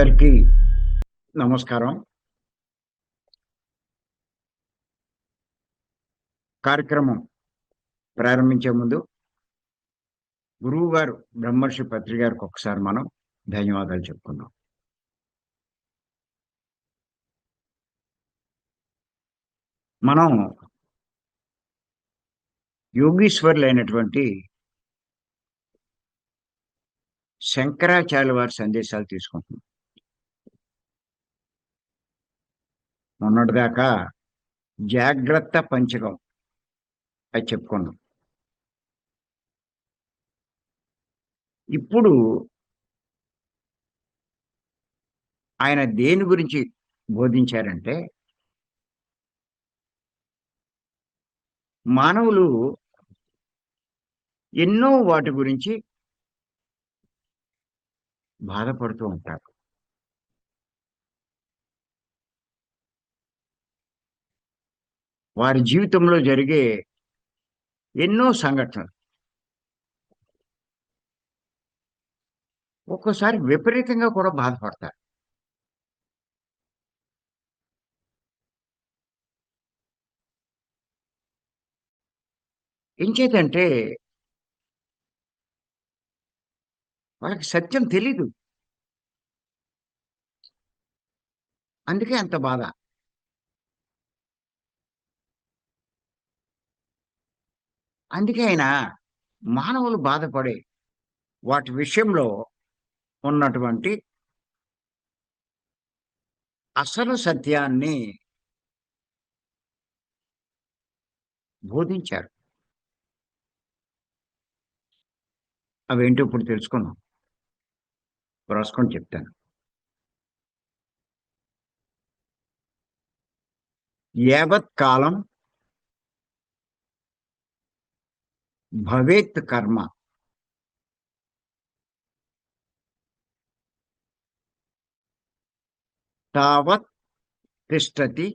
అందరికీ నమస్కారం. కార్యక్రమం ప్రారంభించే ముందు గురువు గారు బ్రహ్మర్షి పత్రి గారికి ఒకసారి మనం ధన్యవాదాలు చెప్పుకున్నాం మనం యోగీశ్వరులైనటువంటి శంకరాచార్య వారి సందేశాలు తీసుకుంటున్నాం. మొన్నటిదాకా జాగ్రత్త పంచకం. అది చెప్పుకున్నాం ఇప్పుడు ఆయన దేని గురించి బోధించారంటే మానవులు ఎన్నో వాటి గురించి బాధపడుతూ ఉంటారు. వారి జీవితంలో జరిగే ఎన్నో సంఘటనలు. ఒక్కోసారి విపరీతంగా కూడా బాధపడతారు. ఎంచేతంటే వాళ్ళకి సత్యం తెలీదు. అందుకే అంత బాధ. అందుకే ఆయన మానవులు బాధపడే వాటి విషయంలో ఉన్నటువంటి అసలు సత్యాన్ని బోధించారు. అవేంటో ఇప్పుడు తెలుసుకున్నాం రాసుకొని చెప్తాను. యావత్ కాలం భవేత్ కర్మ తావత్ తిష్టతి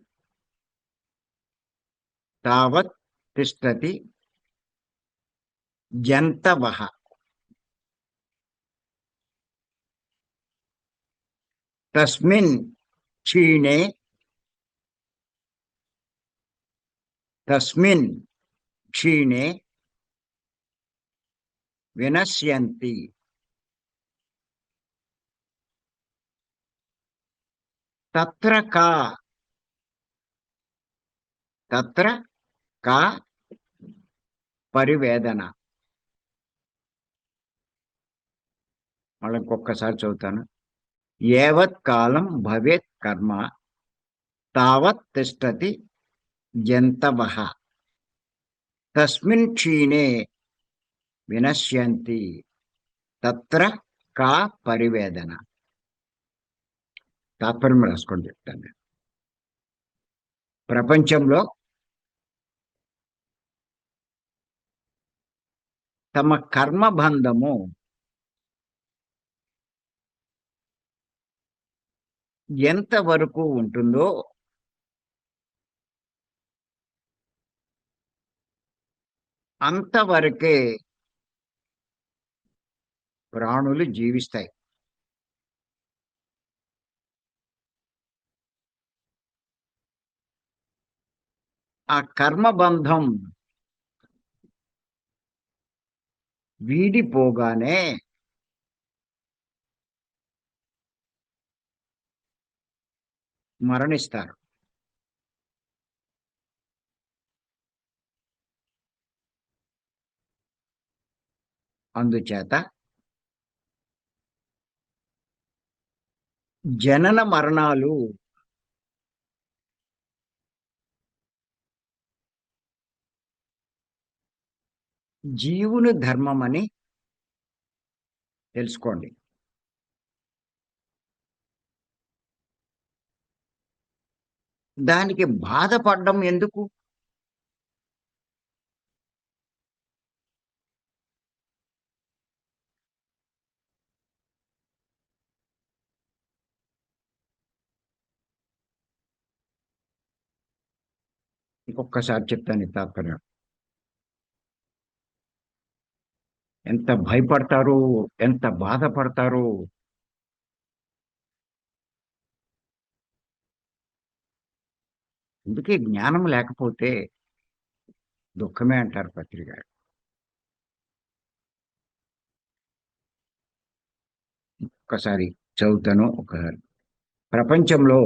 తావత్ తిష్టతి జంతవః తస్మిన్ క్షీణే తస్మిన్ క్షీణే వినశ్యంతి. తత్ర కా. తత్ర కా పరివేదన. మళ్ళీ ఇంకొకసారి చదువుతాను. ఏవత్ కాలం భవేత్ కర్మ తావత్ తిష్టతి జంతవ. తస్మిన్ క్షీణే వినశ్యంతి. తత్ర కా పరివేదన. తాత్పర్యం రాసుకొని చెప్తాను. ప్రపంచంలో తమ కర్మబంధము ఎంతవరకు ఉంటుందో అంతవరకే ప్రాణులు జీవిస్తాయి. ఆ కర్మబంధం వీడిపోగానే మరణిస్తారు. అందుచేత జనన మరణాలు జీవుని ధర్మమని తెలుసుకోండి. దానికి బాధపడడం ఎందుకు? ఒక్కసారి చెప్తాను తాత్పర్యం. ఎంత భయపడతారు ఎంత బాధపడతారు? అందుకే జ్ఞానం లేకపోతే దుఃఖమే అంటారు పత్రిక ఒక్కసారి చదువుతాను ఒకసారి ప్రపంచంలో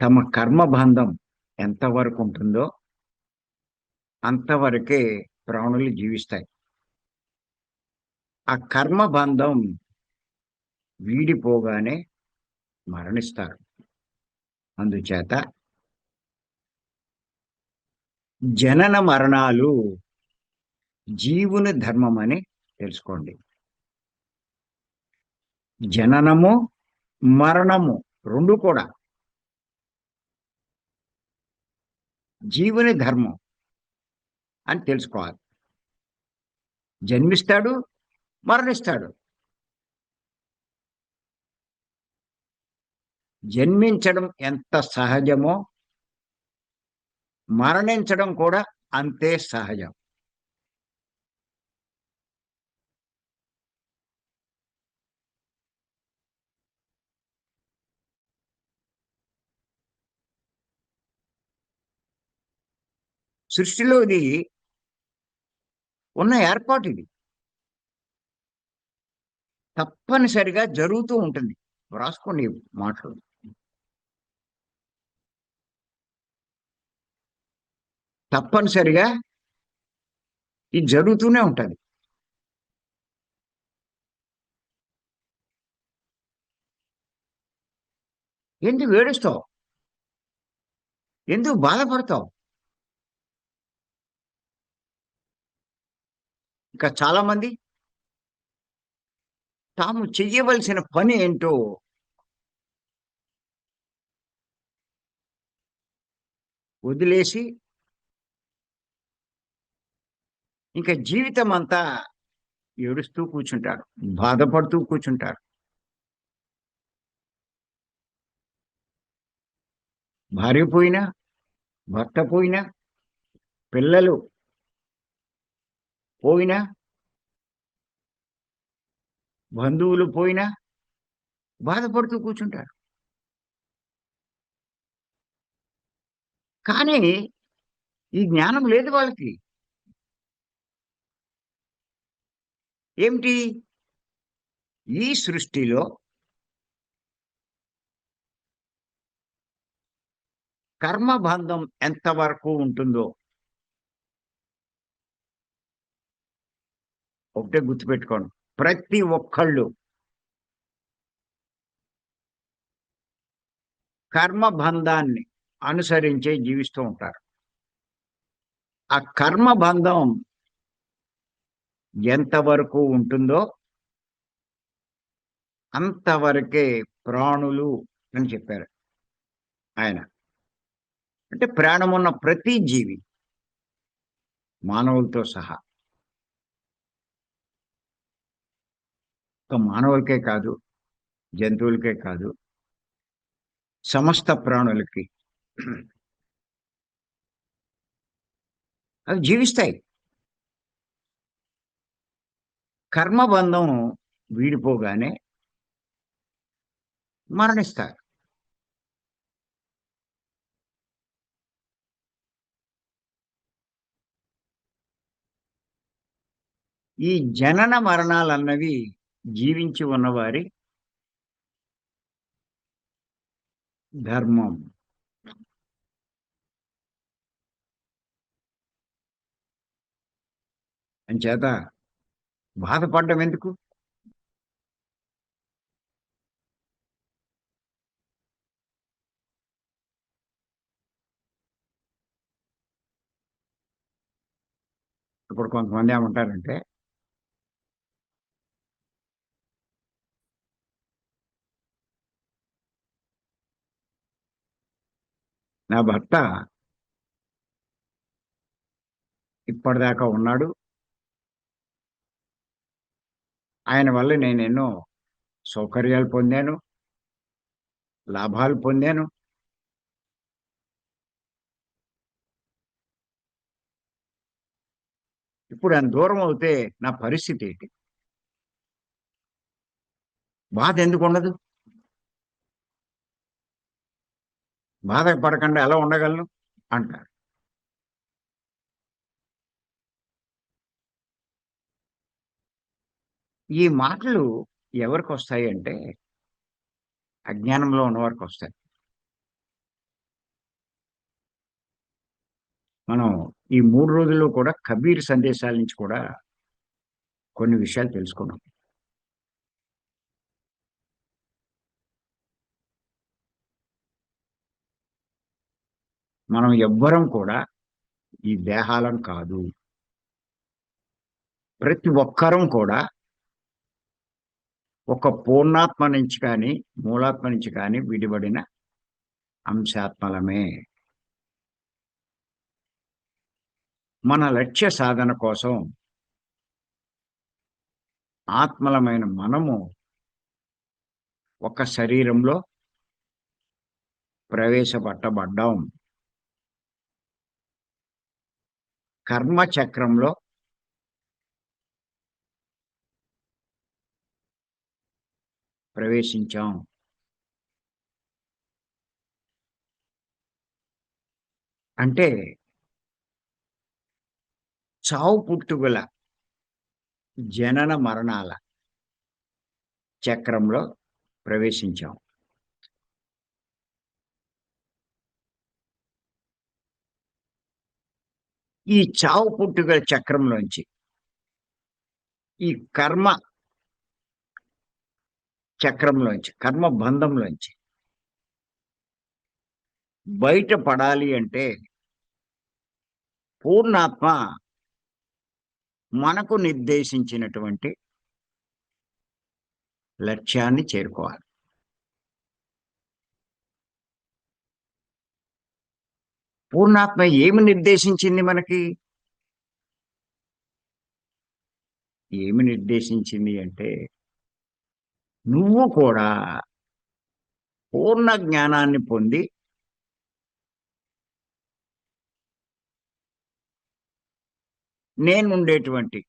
తమ కర్మబంధం ఎంతవరకు ఉంటుందో అంతవరకే ప్రాణులు జీవిస్తాయి. ఆ కర్మబంధం వీడిపోగానే మరణిస్తారు. అందుచేత జనన మరణాలు జీవుని ధర్మం అని తెలుసుకోండి. జననము మరణము రెండు కూడా జీవుని ధర్మం అని తెలుసుకోవాలి. జన్మిస్తాడు మరణిస్తాడు. జన్మించడం ఎంత సహజమో మరణించడం కూడా అంతే సహజం. సృష్టిలో ఇది ఉన్న ఏర్పాటు ఇది తప్పనిసరిగా జరుగుతూ ఉంటుంది. రాసుకోండి మాటలు. తప్పనిసరిగా ఇది జరుగుతూనే ఉంటుంది. ఎందుకు ఏడుస్తావు? ఎందుకు బాధపడతావు? ఇంకా చాలా మంది తాము చెయ్యవలసిన పని ఏంటో వదిలేసి ఇంకా జీవితం అంతా ఏడుస్తూ కూర్చుంటారు బాధపడుతూ కూర్చుంటారు. భార్య పోయినా భర్త పోయినా పిల్లలు పోయినా? బంధువులు పోయినా? బాధపడుతూ కూర్చుంటారు. కానీ ఈ జ్ఞానం లేదు వాళ్ళకి. ఏమిటి? ఈ సృష్టిలో కర్మబంధం ఎంతవరకు ఉంటుందో. ఒకటే గుర్తుపెట్టుకోండి. ప్రతి ఒక్కళ్ళు కర్మబంధాన్ని అనుసరించే జీవిస్తూ ఉంటారు. ఆ కర్మబంధం ఎంతవరకు ఉంటుందో అంతవరకే ప్రాణులు అని చెప్పారు ఆయన. అంటే ప్రాణమున్న ప్రతి జీవి మానవులతో సహా ఒక మానవులకే కాదు జంతువులకే కాదు సమస్త ప్రాణులకి అవి జీవిస్తాయి. కర్మబంధం వీడిపోగానే మరణిస్తారు. ఈ జనన మరణాలన్నవి జీవించి ఉన్నవారి ధర్మం. అంచేత బాధపడడం ఎందుకు? ఇప్పుడు కొంతమంది ఏమంటారంటే నా భర్త ఇప్పటిదాకా ఉన్నాడు. ఆయన వల్ల నేను ఎన్నో సౌకర్యాలు పొందాను లాభాలు పొందాను. ఇప్పుడు ఆయన దూరం అవుతే నా పరిస్థితి ఏంటి? బాధ ఎందుకు ఉండదు? బాధపడకుండా ఎలా ఉండగలను? అంటారు. ఈ మాటలు ఎవరికి వస్తాయి అంటే అజ్ఞానంలో ఉన్నవారికి వస్తాయి. మనం ఈ మూడు రోజుల్లో కూడా కబీర్ సందేశాల నుంచి కూడా కొన్ని విషయాలు తెలుసుకున్నాం. మనం ఎవ్వరం కూడా ఈ దేహాలం కాదు. ప్రతి ఒక్కరం కూడా ఒక పూర్ణాత్మ నుంచి కానీ మూలాత్మ నుంచి కానీ విడిబడిన అంశాత్మలమే. మన లక్ష్య సాధన కోసం ఆత్మలమైన మనము ఒక శరీరంలో ప్రవేశపెట్టబడ్డాం. కర్మ చక్రంలో ప్రవేశించాం. అంటే చావు పుట్టుగల జనన మరణాల చక్రంలో ప్రవేశించాం. ఈ చావు పుట్టుకల చక్రంలోంచి ఈ కర్మ చక్రంలోంచి కర్మ బంధంలోంచి బయటపడాలి అంటే పూర్ణాత్మ మనకు నిర్దేశించినటువంటి లక్ష్యాన్ని చేరుకోవాలి. పూర్ణాత్మ ఏమి నిర్దేశించింది మనకి? ఏమి నిర్దేశించింది అంటే నువ్వు కూడా పూర్ణ జ్ఞానాన్ని పొంది నేనుండేటువంటి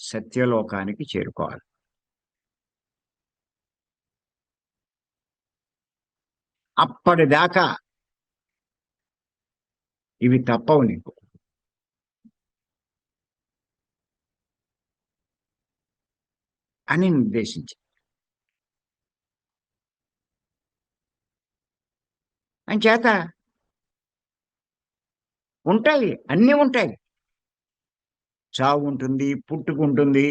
సత్యలోకానికి చేరుకోవాలి. అప్పటిదాకా ఇవి తప్పవు నీకు. అని నిర్దేశించి. అంచేత ఉంటాయి అన్నీ ఉంటాయి. చావు ఉంటుంది పుట్టుకుంటుంది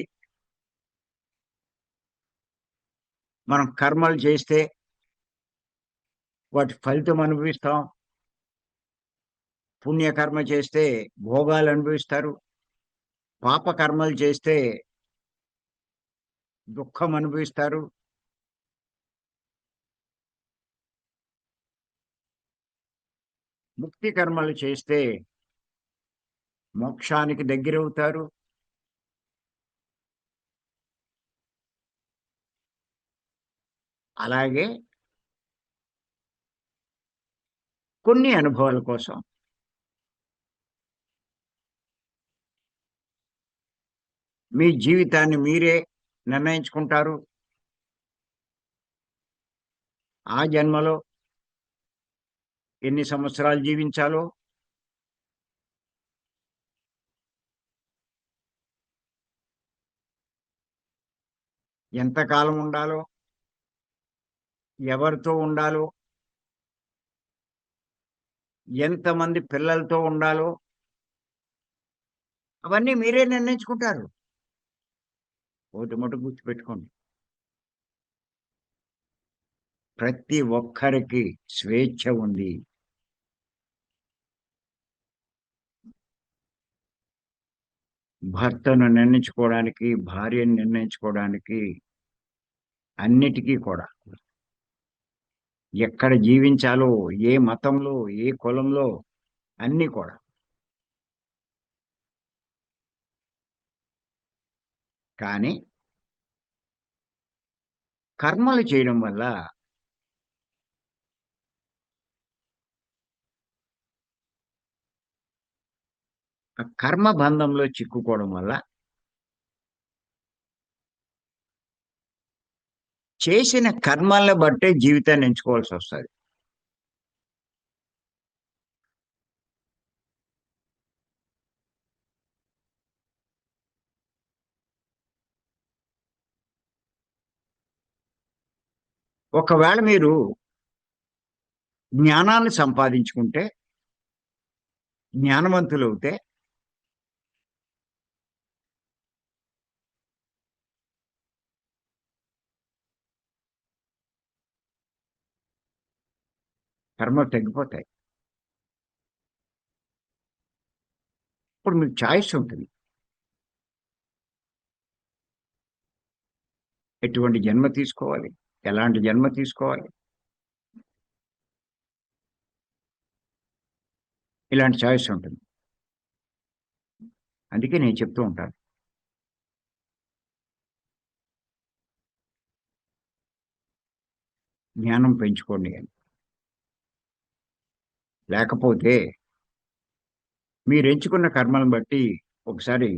మనం కర్మలు చేస్తే వాటి ఫలితం అనుభవిస్తాం. పుణ్యకర్మ చేస్తే భోగాలు అనుభవిస్తారు. పాపకర్మలు చేస్తే దుఃఖం అనుభవిస్తారు. ముక్తి కర్మలు చేస్తే మోక్షానికి దగ్గరవుతారు. అలాగే కొన్ని అనుభవాల కోసం మీ జీవితాన్ని మీరే నిర్ణయించుకుంటారు. ఆ జన్మలో ఎన్ని సంవత్సరాలు జీవించాలో ఎంతకాలం ఉండాలో ఎవరితో ఉండాలో ఎంతమంది పిల్లలతో ఉండాలో అవన్నీ మీరే నిర్ణయించుకుంటారు. ఒకటి మటు గుర్తుపెట్టుకోండి. ప్రతి ఒక్కరికి స్వేచ్ఛ ఉంది. భర్తను నిర్ణయించుకోవడానికి భార్యను నిర్ణయించుకోవడానికి అన్నిటికీ కూడా. ఎక్కడ జీవించాలో ఏ మతంలో ఏ కులంలో అన్నీ కూడా. కానీ కర్మలు చేయడం వల్ల కర్మ బంధంలో చిక్కుకోవడం వల్ల చేసిన కర్మల్ని బట్టే జీవితాన్ని ఎంచుకోవాల్సి వస్తుంది. ఒకవేళ మీరు జ్ఞానాన్ని సంపాదించుకుంటే జ్ఞానవంతులు అవుతే కర్మలు తగ్గిపోతాయి. ఇప్పుడు మీకు చాయిస్ ఉంటుంది. ఎటువంటి జన్మ తీసుకోవాలి. ఎలాంటి జన్మ తీసుకోవాలి? ఇలాంటి చాయిస్ ఉంటుంది. అందుకే నేను చెప్తూ ఉంటాను. జ్ఞానం పెంచుకోండి అని. లేకపోతే మీరు ఎంచుకున్న కర్మలను బట్టి ఒకసారి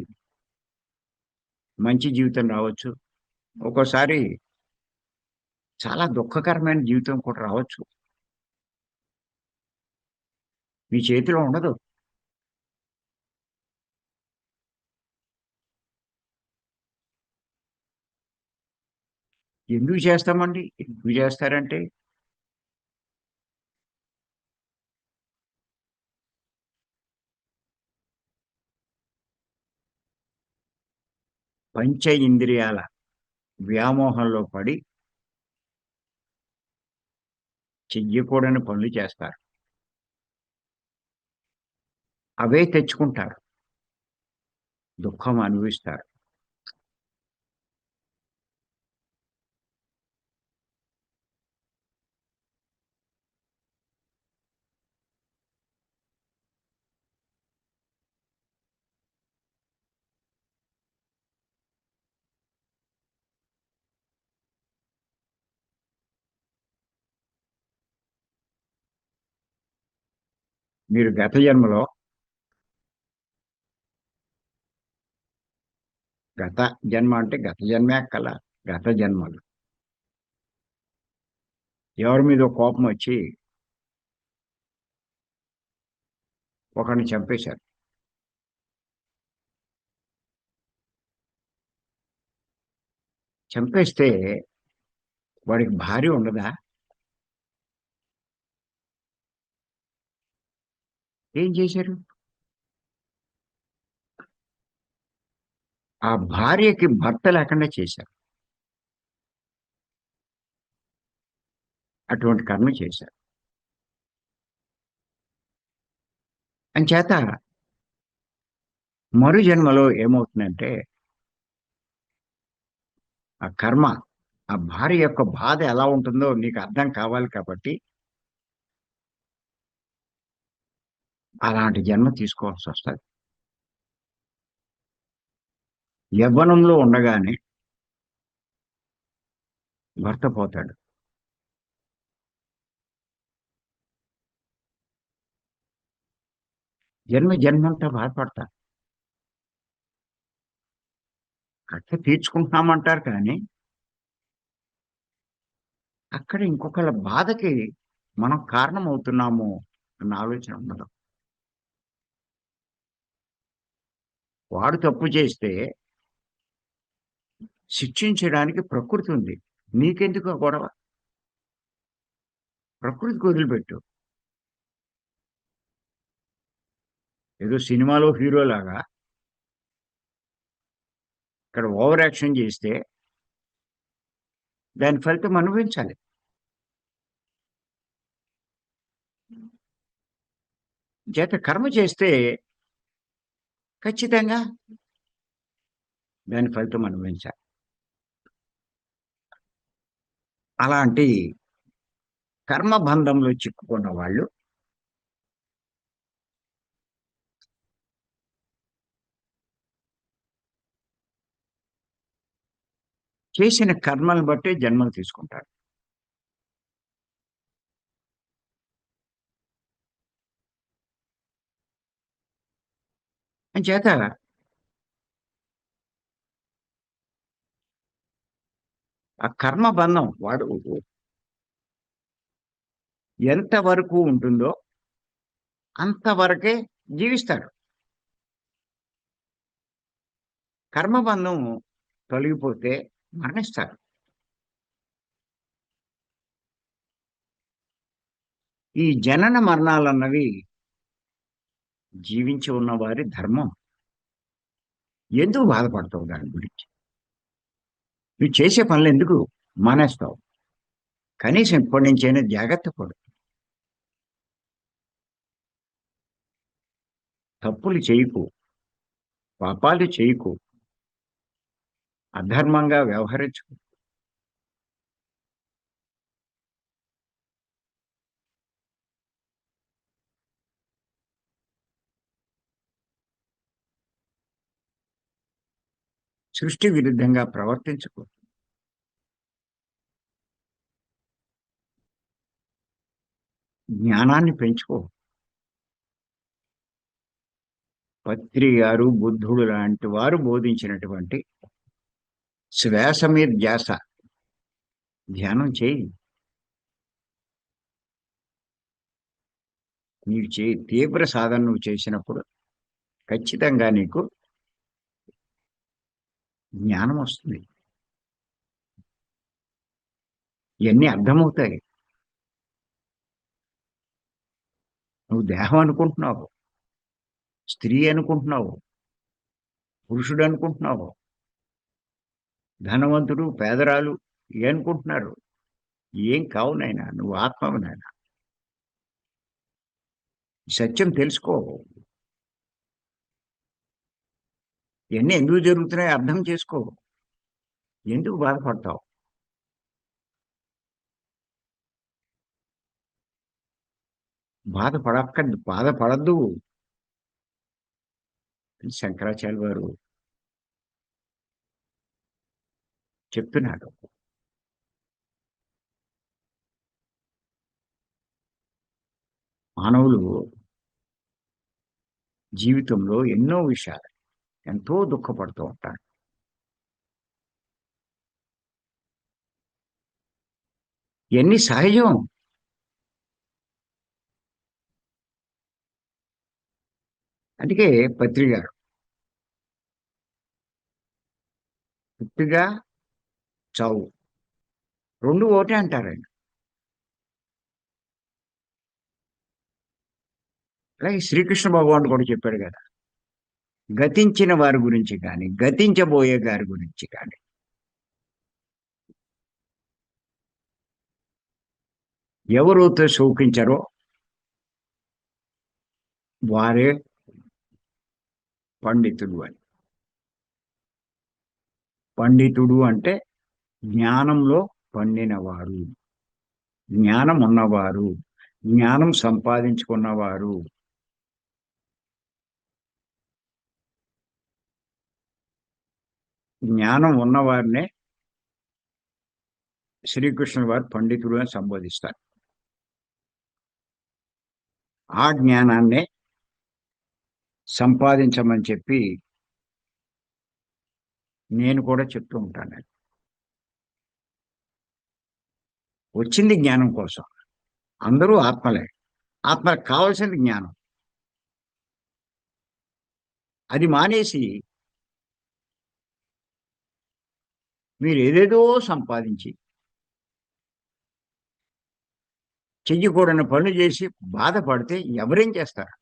మంచి జీవితం రావచ్చు. ఒక్కోసారి చాలా దుఃఖకరమైన జీవితం కూడా రావచ్చు. మీ చేతిలో ఉండదు. ఎందుకు చేస్తామండి? ఎందుకు చేస్తారంటే? పంచ ఇంద్రియాల వ్యామోహంలో పడి చెయ్యకూడని పనులు చేస్తారు. అవే తెచ్చుకుంటారు. దుఃఖం అనుభవిస్తారు. మీరు గత జన్మలో గత జన్మ అంటే గత జన్మే కల గత జన్మలు. ఎవరి మీద కోపం వచ్చి ఒకరిని చంపేశారు. చంపేస్తే వాడికి భార్య ఉండదా? ఏం చేశారు? ఆ భార్యకి భర్త లేకుండా చేశారు. అటువంటి కర్మ చేశారు. అంచేత మరు జన్మలో ఏమవుతుందంటే ఆ కర్మ ఆ భార్య యొక్క బాధ ఎలా ఉంటుందో నీకు అర్థం కావాలి కాబట్టి అలాంటి జన్మ తీసుకోవాల్సి వస్తుంది యవ్వనంలో ఉండగానే భర్త పోతాడు. జన్మ జన్మంతా బాధపడతా. కట్ట తీర్చుకుంటున్నామంటారు కానీ అక్కడ ఇంకొకళ్ళ బాధకి మనం కారణం అవుతున్నాము అన్న ఆలోచన ఉండదు. వాడు తప్పు చేస్తే శిక్షించడానికి ప్రకృతి ఉంది. నీకెందుకు గొడవ? ప్రకృతికి వదిలిపెట్టు. ఏదో సినిమాలో హీరో లాగా ఇక్కడ ఓవర్ యాక్షన్ చేస్తే దాని ఫలితం అనుభవించాలి. చేత కర్మ చేస్తే ఖచ్చితంగా. దాని ఫలితం అనుభవించాలి అలాంటి కర్మబంధంలో చిక్కుకున్న వాళ్ళు చేసిన కర్మలను బట్టే జన్మలు తీసుకుంటారు. చేత ఆ కర్మ బంధం వాడు ఎంతవరకు ఉంటుందో అంతవరకే జీవిస్తాడు. కర్మబంధం తొలగిపోతే మరణిస్తారు ఈ జనన మరణాలు అన్నవి జీవించి ఉన్న వారి ధర్మం. ఎందుకు బాధపడతావు దాని గురించి? నువ్వు చేసే పనులు ఎందుకు మానేస్తావు? కనీసం ఇప్పటి నుంచైనా జాగ్రత్త పడు. తప్పులు చేయకు. పాపాలు చేయకు. అధర్మంగా వ్యవహరించుకో. సృష్టి విరుద్ధంగా ప్రవర్తించుకో జ్ఞానాన్ని పెంచుకో. పత్రి గారు బుద్ధుడు లాంటి వారు బోధించినటువంటి శ్వాస మీద ధ్యాస. ధ్యానం చేయి. నీవు చే తీవ్ర సాధన నువ్వు చేసినప్పుడు ఖచ్చితంగా నీకు జ్ఞానం వస్తుంది. ఇవన్నీ అర్థమవుతాయి. నువ్వు దేహం అనుకుంటున్నావు. స్త్రీ అనుకుంటున్నావు. పురుషుడు అనుకుంటున్నావు. ధనవంతుడు పేదరాలు అనుకుంటున్నారు? ఏం కావు నాయన నువ్వు ఆత్మవు నాయన. సత్యం తెలుసుకో. ఇవన్నీ ఎందుకు జరుగుతున్నాయో అర్థం చేసుకో. ఎందుకు బాధపడతావు? బాధపడక్క బాధపడద్దు. శంకరాచార్య వారు చెప్తున్నాడు. మానవులు జీవితంలో ఎన్నో విషయాలు ఎంతో దుఃఖపడుతూ ఉంటాడు. ఎన్ని సహజం? అందుకే పత్రిక గారు. చావు రెండు ఒకటే అంటారండి అలాగే శ్రీకృష్ణ భగవానుడు కూడా చెప్పాడు కదా. గతించిన వారి గురించి కానీ గతించబోయే గారి గురించి కానీ. ఎవరైతే శోకించారో వారే పండితుడు అని. పండితుడు అంటే జ్ఞానంలో పండినవారు. జ్ఞానం ఉన్నవారు. జ్ఞానం సంపాదించుకున్నవారు. జ్ఞానం ఉన్నవారినే శ్రీకృష్ణుల వారు పండితుడు అని సంబోధిస్తారు. ఆ జ్ఞానాన్నే సంపాదించమని చెప్పి నేను కూడా చెప్తూ ఉంటాను. వచ్చింది జ్ఞానం కోసం. అందరూ ఆత్మలే. ఆత్మకు కావాల్సింది జ్ఞానం. అది మానేసి మీరు ఏదేదో సంపాదించి చెయ్యకూడని పనులు చేసి బాధపడితే ఎవరేం చేస్తారు?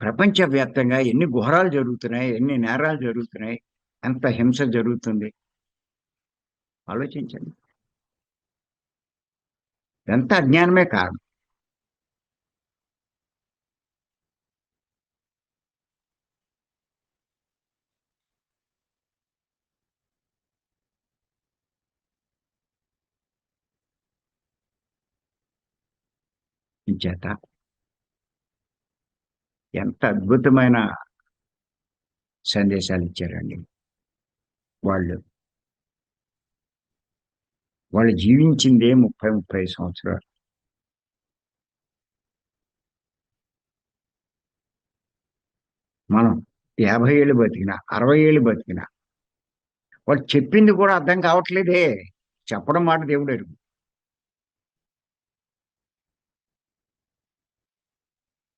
ప్రపంచవ్యాప్తంగా ఎన్ని ఘోరాలు జరుగుతున్నాయి ఎన్ని నేరాలు జరుగుతున్నాయి ఎంత హింస జరుగుతుంది? ఆలోచించండి. ఎంత అజ్ఞానమే కారణం చేత ఎంత అద్భుతమైన సందేశాలు ఇచ్చారండి. వాళ్ళు వాళ్ళు జీవించిందే ముప్పై ముప్పై సంవత్సరాలు. మనం యాభై ఏళ్ళు బతికినా అరవై ఏళ్ళు బతికినా వాళ్ళు చెప్పింది కూడా అర్థం కావట్లేదే. చెప్పడం మాట దేవుడు ఎరుగు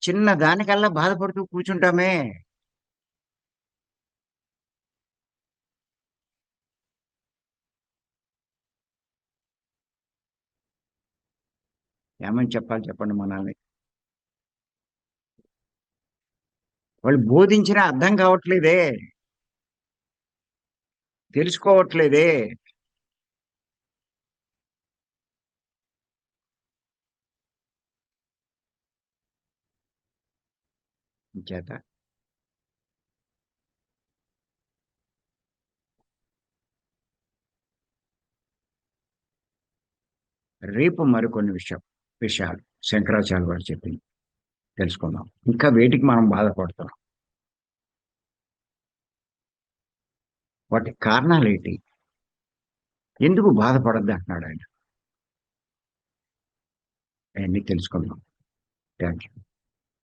చిన్న దానికల్లా బాధపడుతూ కూర్చుంటామే. ఏమని చెప్పాలి చెప్పండి మనల్ని వాళ్ళు బోధించినా అర్థం కావట్లేదే. తెలుసుకోవట్లేదే. చేత. రేపు మరికొన్ని విషయం విషయాలు. శంకరాచార్య గారు చెప్పింది. తెలుసుకుందాం. ఇంకా వేటికి మనం బాధపడుతున్నాం వాటి కారణాలు ఏంటి? ఎందుకు బాధపడద్దు అంటున్నాడు ఆయన? అవన్నీ తెలుసుకుందాం. Thank you